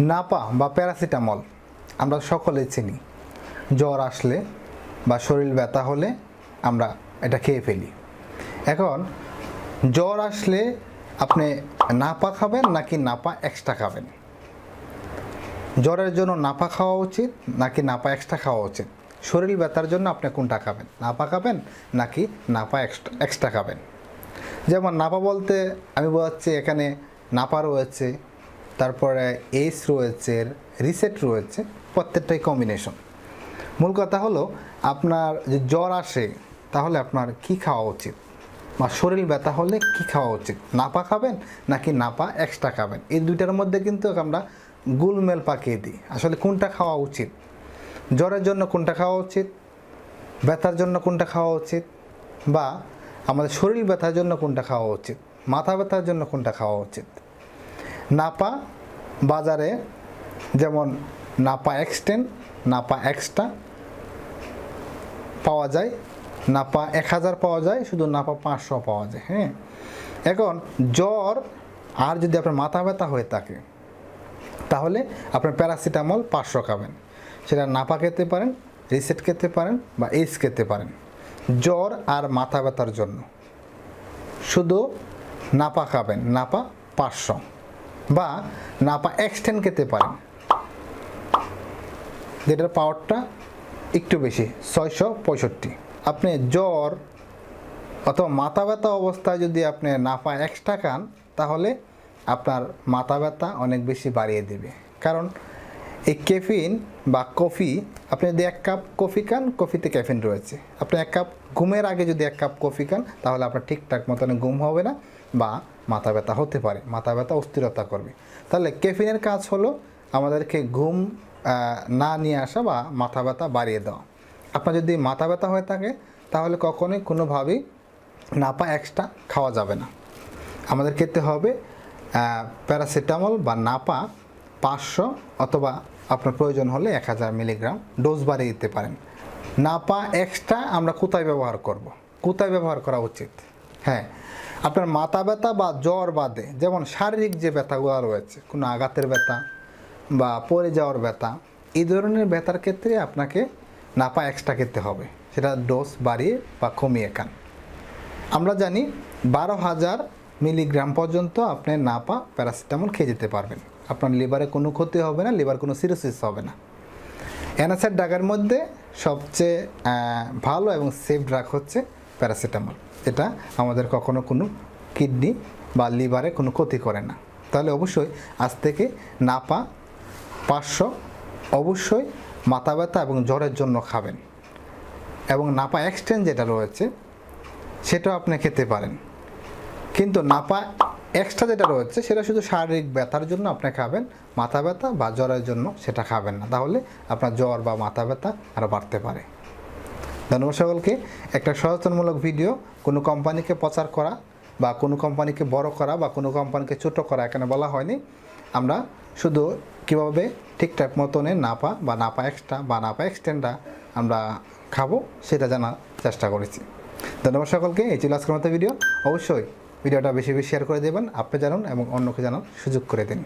নাপা বা প্যারাসিটামল আমরা সকলে চিনি। জ্বর আসলে বা শরীর ব্যথা হলে আমরা এটা খেয়ে ফেলি। এখন, জ্বর আসলে আপনি নাপা খাবেন নাকি নাপা এক্সট্রা খাবেন? জ্বরের জন্য নাপা খাওয়া উচিত নাকি নাপা এক্সট্রা খাওয়া উচিত? শরীর ব্যথার জন্য আপনি কোনটা খাবেন? নাপা খাবেন নাকি নাপা এক্সট্রা এক্সট্রা খাবেন? যেমন নাপা বলতে আমি বোঝাচ্ছি এখানে নাপা রয়েছে তারপরে এস রয়েছে রিসেট রয়েছে, প্রত্যেকটাই কম্বিনেশন মূল কথা হলো আপনার যে জ্বর আসে, তাহলে আপনার কি খাওয়া উচিত? বা শরীর ব্যথা হলে কি খাওয়া উচিত? নাপা খাবেন নাকি নাপা এক্সট্রা খাবেন? এই দুইটার মধ্যে কিন্তু আমরা গুলমেল পাকিয়ে দিই। আসলে কোনটা খাওয়া উচিত? জ্বরের জন্য কোনটা খাওয়া উচিত? ব্যথার জন্য কোনটা খাওয়া উচিত? বা আমাদের শরীর ব্যথার জন্য কোনটা খাওয়া উচিত? মাথা ব্যথার জন্য কোনটা খাওয়া উচিত? নাপা বাজারে যেমন নাপা এক্সটেন, নাপা এক্সট্রা পাওয়া যায়, নাপা এক হাজার পাওয়া যায়, শুধু নাপা পাঁচশো পাওয়া যায় হ্যাঁ? এখন জ্বর আর যদি আপনার মাথা ব্যথা হয়ে থাকে, তাহলে আপনার প্যারাসিটামল পাঁচশো খাবেন। সেটা নাপা খেতে পারেন, রিসেট খেতে পারেন বা এইস খেতে পারেন। জ্বর আর মাথা ব্যথার জন্য। শুধু নাপা খাবেন, নাপা পাঁচশো। বা নাপা এক্সটেন্ড খেতে পারেন যেটার পাওয়ারটা একটু বেশি, ছয়শো পঁয়ষট্টি। আপনি জ্বর অথবা মাথা ব্যথা অবস্থায় যদি আপনি নাপা এক্সট্রা খান, তাহলে আপনার মাথা ব্যথা অনেক বেশি বাড়িয়ে দেবে। কারণ এই ক্যাফিন বা কফি আপনি যদি এক কাপ কফি খান কফিতে ক্যাফিন রয়েছে। আপনি এক কাপ ঘুমের আগে যদি এক কাপ কফি খান, তাহলে আপনার ঠিকঠাক মতন ঘুম হবে না বা মাথা ব্যথা হতে পারে, মাথা ব্যথা অস্থিরতা করবে। তাহলে ক্যাফিনের কাজ হলো আমাদেরকে ঘুম না নিয়ে আসা বা মাথা ব্যথা বাড়িয়ে দেওয়া। আপনার যদি মাথা ব্যথা হয়ে থাকে, তাহলে কখনোই কোনোভাবেই নাপা এক্সট্রা খাওয়া যাবে না। আমাদের খেতে হবে প্যারাসিটামল বা নাপা পাঁচশো অথবা আপনার প্রয়োজন হলে এক হাজার মিলিগ্রাম ডোজ বাড়িয়ে দিতে পারেন। নাপা এক্সট্রা আমরা কোথায় ব্যবহার করব। কোথায় ব্যবহার করা উচিত। হ্যাঁ আপনার মাথা ব্যথা বা জ্বর বাদে, যেমন শারীরিক যে ব্যথাগুলো রয়েছে, কোনো আঘাতের ব্যথা বা পড়ে যাওয়ার ব্যথা, এই ধরনের ব্যথার ক্ষেত্রে আপনাকে নাপা এক্সট্রা খেতে হবে। সেটা ডোজ বাড়িয়ে বা কমিয়ে খান। আমরা জানি বারো হাজার মিলিগ্রাম পর্যন্ত আপনি নাপা প্যারাসিটামল খেয়ে যেতে পারবেন। আপনার লিভারে কোনো ক্ষতি হবে না লিভার কোনো সিরোসিস হবে না। এনএসের ড্রাগের মধ্যে সবচেয়ে ভালো এবং সেফ ড্রাগ হচ্ছে প্যারাসিটামল। এটা আমাদের কখনো কোনো কিডনি বা লিভারে কোনো ক্ষতি করে না। তাহলে অবশ্যই আজ থেকে নাপা পাঁচশো অবশ্যই মাথা ব্যথা এবং জ্বরের জন্য খাবেন। এবং নাপা এক্সটেন্ড যেটা রয়েছে, সেটাও আপনি খেতে পারেন। কিন্তু নাপা এক্সট্রা যেটা রয়েছে, সেটা শুধু শারীরিক ব্যথার জন্য আপনি খাবেন, মাথা ব্যথা বা জ্বরের জন্য সেটা খাবেন না। তাহলে আপনার জ্বর বা মাথা ব্যথা আরও বাড়তে পারে। ধন্যবাদ সকলকে। একটা সচেতনমূলক ভিডিও, কোনো কোম্পানিকে প্রচার করা বা কোনো কোম্পানিকে বড় করা বা কোনো কোম্পানিকে ছোট করা এখানে বলা হয়নি। আমরা শুধু কীভাবে ঠিকঠাক মতনে নাপা বা নাপা এক্সট্রা বা নাপা এক্সটেন্ডা আমরা খাব সেটা জানার চেষ্টা করেছি। ধন্যবাদ সকলকে, এই ছিল আজকের মতো ভিডিও। অবশ্যই ভিডিওটা বেশি বেশি শেয়ার করে দেবেন, আপনি জানুন এবং অন্যকে জানার সুযোগ করে দিন।